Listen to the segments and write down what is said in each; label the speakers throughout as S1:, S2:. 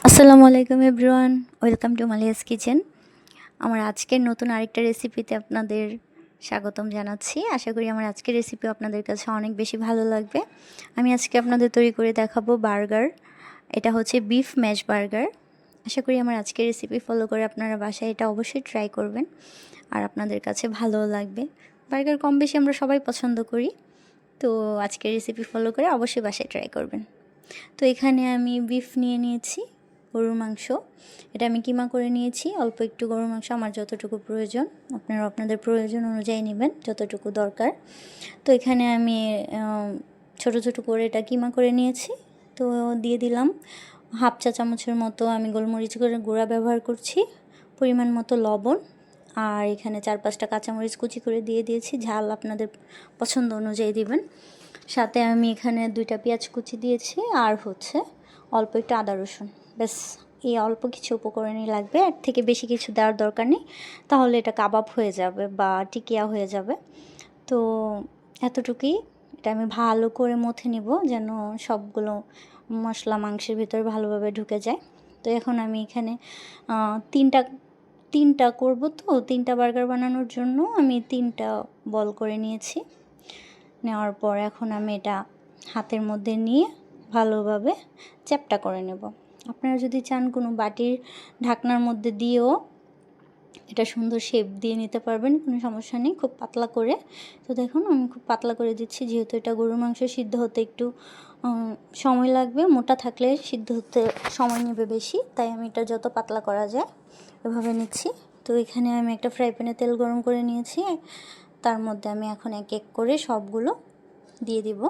S1: আসসালামু আলাইকুম everyone, welcome to Maliya's kitchen. আমার আজকের নতুন আরেকটা রেসিপিতে আপনাদের স্বাগতম জানাচ্ছি। আশা করি আমার আজকের রেসিপি আপনাদের কাছে অনেক বেশি ভালো লাগবে। আমি আজকে আপনাদের তৈরি করে দেখাবো বার্গার। এটা হচ্ছে বিফ ম্যাশ বার্গার। আশা করি আমার আজকের রেসিপি ফলো করে আপনারা বাসায় এটা অবশ্যই ট্রাই করবেন আর আপনাদের কাছে ভালোও লাগবে। বার্গার কম বেশি আমরা সবাই পছন্দ করি, তো আজকের রেসিপি ফলো করে অবশ্যই বাসায় ট্রাই করবেন। তো এখানে আমি বিফ নিয়ে নিয়েছি। গরুর মাংস। এটা আমি কিমা করে নিয়েছি? অল্প একটু গরুর মাংস, আমার যতটুকু প্রয়োজন। আপনারা আপনাদের প্রয়োজন অনুযায়ী নেবেন, যতটুকু দরকার। তো এখানে আমি ছোট ছোট করে এটা কিমা করে নিয়েছি। তো দিয়ে দিলাম হাফ চা চামচের মতো আমি গোলমরিচ করে গুঁড়া ব্যবহার করছি, পরিমাণ মতো লবণ। আর এখানে চার পাঁচটা কাঁচামরিচ কুচি করে দিয়ে দিয়েছি, ঝাল আপনাদের পছন্দ অনুযায়ী দিবেন। সাথে আমি এখানে দুইটা পেঁয়াজ কুচি দিয়েছি, আর হচ্ছে অল্প একটু আদা রসুন। ব্যাস, এই অল্প কিছু উপকরণই লাগবে। এর থেকে বেশি কিছু দেওয়ার দরকার নেই। তাহলে এটা কাবাব হয়ে যাবে বা টিকিয়া হয়ে যাবে। তো এতটুকুই। এটা আমি ভালো করে মথে নিব যেন সবগুলো মশলা মাংসের ভিতরে ভালোভাবে ঢুকে যায়। তো এখন আমি এখানে তিনটা তিনটা করব তো। তিনটা বার্গার বানানোর জন্য আমি তিনটা বল করে নিয়েছি। নেওয়ার পর এখন আমি এটা হাতের মধ্যে নিয়ে ভালোভাবে চ্যাপটা করে নেব। আপনারা যদি চান কোনো বাটির ঢাকনার মধ্যে দিয়েও এটা সুন্দর শেপ দিয়ে নিতে পারবেন, কোনো সমস্যা নেই, খুব পাতলা করে। তো দেখুন, আমি খুব পাতলা করে দিচ্ছি, যেহেতু এটা গরুর মাংস সিদ্ধ হতে একটু সময় লাগবে, মোটা থাকলে সিদ্ধ হতে সময় নেবে বেশি, তাই আমি এটা যত পাতলা করা যায় এভাবে নিচ্ছি। তো এখানে আমি একটা ফ্রাই প্যানে তেল গরম করে নিয়েছি, তার মধ্যে আমি এখন এক এক করে সবগুলো দিয়ে দিব।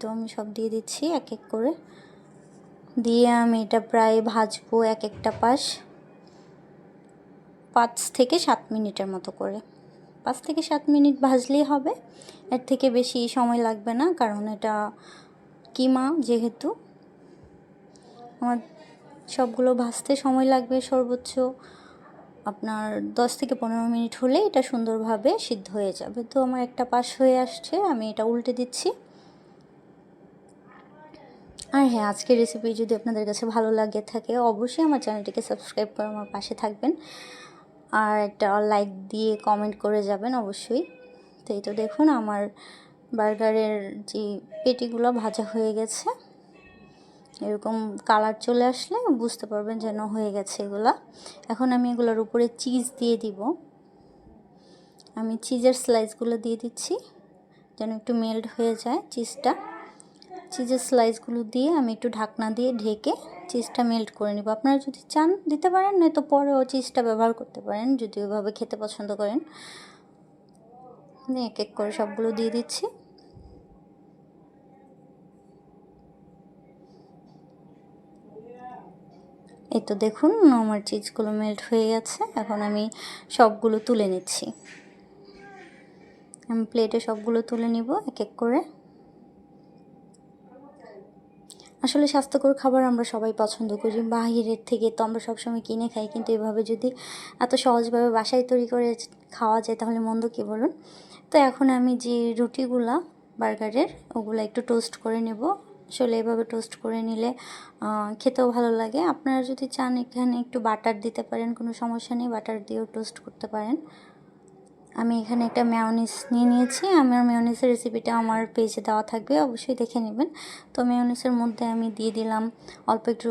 S1: তো আমি সব দিয়ে দিচ্ছি, এক এক করে। দিয়ে আমি এটা প্রায় ভাজবো এক একটা পাশ। পাঁচ থেকে সাত মিনিটের মতো করে। পাঁচ থেকে সাত মিনিট ভাজলেই হবে। এর থেকে বেশি সময় লাগবে না, কারণ এটা কিমা যেহেতু। আমার সবগুলো ভাজতে সময় লাগবে সর্বোচ্চ। আপনার দশ থেকে পনেরো মিনিট হলে এটা সুন্দরভাবে সিদ্ধ হয়ে যাবে। তো আমার একটা পাশ হয়ে আসছে, আমি এটা উল্টে দিচ্ছি। আর হ্যাঁ আজকের রেসিপি যদি আপনাদের কাছে ভালো লাগে থাকে, অবশ্যই আমার চ্যানেলটিকে সাবস্ক্রাইব করে আমার পাশে থাকবেন। আর একটা লাইক দিয়ে কমেন্ট করে যাবেন অবশ্যই। তো এই তো দেখুন, আমার বার্গারের যে পেটিগুলো ভাজা হয়ে গেছে। এরকম কালার চলে আসলে বুঝতে পারবেন যেন হয়ে গেছে এগুলা। এখন আমি এগুলোর উপরে চিজ দিয়ে দিব। আমি চিজের স্লাইসগুলো দিয়ে দিচ্ছি, যেন একটু মেল্ট হয়ে যায় চিজটা চিজের স্লাইসগুলো দিয়ে আমি একটু ঢাকনা দিয়ে ঢেকে চিজটা মেল্ট করে নিব। আপনারা যদি চান দিতে পারেন, নয়তো পরেও চিজটা ব্যবহার করতে পারেন, যদি ওইভাবে খেতে পছন্দ করেন। এক এক করে সবগুলো দিয়ে দিচ্ছি। এই তো দেখুন, আমার চিজগুলো মেল্ট হয়ে গেছে। এখন আমি সবগুলো তুলে নিচ্ছি। আমি প্লেটে সবগুলো তুলে নিব এক এক করে। আসলে স্বাস্থ্যকর খাবার আমরা সবাই পছন্দ করি। বাহিরের থেকে তো আমরা সবসময় কিনে খাই, কিন্তু এভাবে যদি এত সহজভাবে বাসায় তৈরি করে খাওয়া যায়, তাহলে মন্দ কী বলুন? তো এখন আমি যে রুটিগুলা, বার্গারের, ওগুলো একটু টোস্ট করে নেব। আসলে এভাবে টোস্ট করে নিলে খেতেও ভালো লাগে। আপনারা যদি চান এখানে একটু বাটার দিতে পারেন, কোনো সমস্যা নেই বাটার দিয়েও টোস্ট করতে পারেন। আমি এখানে একটা মেয়নিস নিয়ে নিয়েছি। আমার মেয়নিসের রেসিপিটা আমার পেজে দেওয়া থাকবে, অবশ্যই দেখে নেবেন। তো মেয়নিসের মধ্যে আমি দিয়ে দিলাম অল্প একটু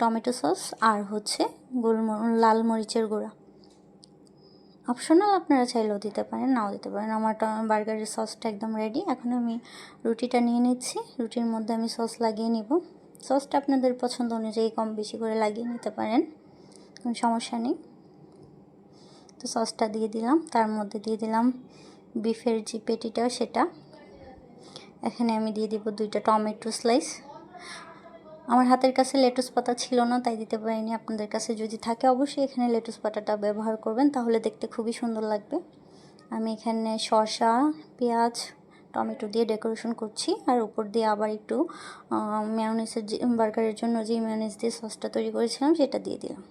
S1: টমেটো সস আর হচ্ছে গোল লাল মরিচের গুঁড়া। অপশনাল আপনারা চাইলেও দিতে পারেন, নাও দিতে পারেন। আমার বার্গারের সসটা একদম রেডি এখন আমি রুটিটা নিয়ে নিচ্ছি। রুটির মধ্যে আমি সস লাগিয়ে নিব। সসটা আপনাদের পছন্দ অনুযায়ী কম বেশি করে লাগিয়ে নিতে পারেন। কোনো সমস্যা নেই। তো সসটা দিয়ে দিলাম। তার মধ্যে দিয়ে দিলাম বিফের যে পেটিটা, সেটা। এখানে আমি দিয়ে দিব দুইটা টমেটো স্লাইস। আমার হাতের কাছে লেটুস পাতা ছিল না, তাই দিতে পারিনি। আপনাদের কাছে যদি থাকে অবশ্যই এখানে লেটুস পাতাটা ব্যবহার করবেন, তাহলে দেখতে খুবই সুন্দর লাগবে। আমি এখানে শসা, পেঁয়াজ, টমেটো দিয়ে ডেকোরেশন করছি। আর উপর দিয়ে আবার একটু মেয়নিসের যে বার্গারের জন্য যে মেয়নিস দিয়ে সসটা তৈরি করেছিলাম, সেটা দিয়ে দিলাম।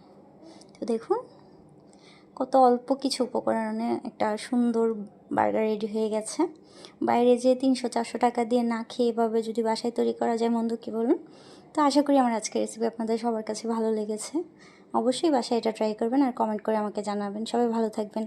S1: তো দেখুন কত অল্প কিছু উপকরণে একটা সুন্দর বার্গার রেডি হয়ে গেছে। বাইরে যে তিনশো চারশো টাকা দিয়ে না খেয়ে এভাবে যদি বাসায় তৈরি করা যায়, মন্দ কী বলুন? তো আশা করি আমার আজকের রেসিপি আপনাদের সবার কাছে ভালো লেগেছে। অবশ্যই বাসায় এটা ট্রাই করবেন আর কমেন্ট করে আমাকে জানাবেন। সবাই ভালো থাকবেন।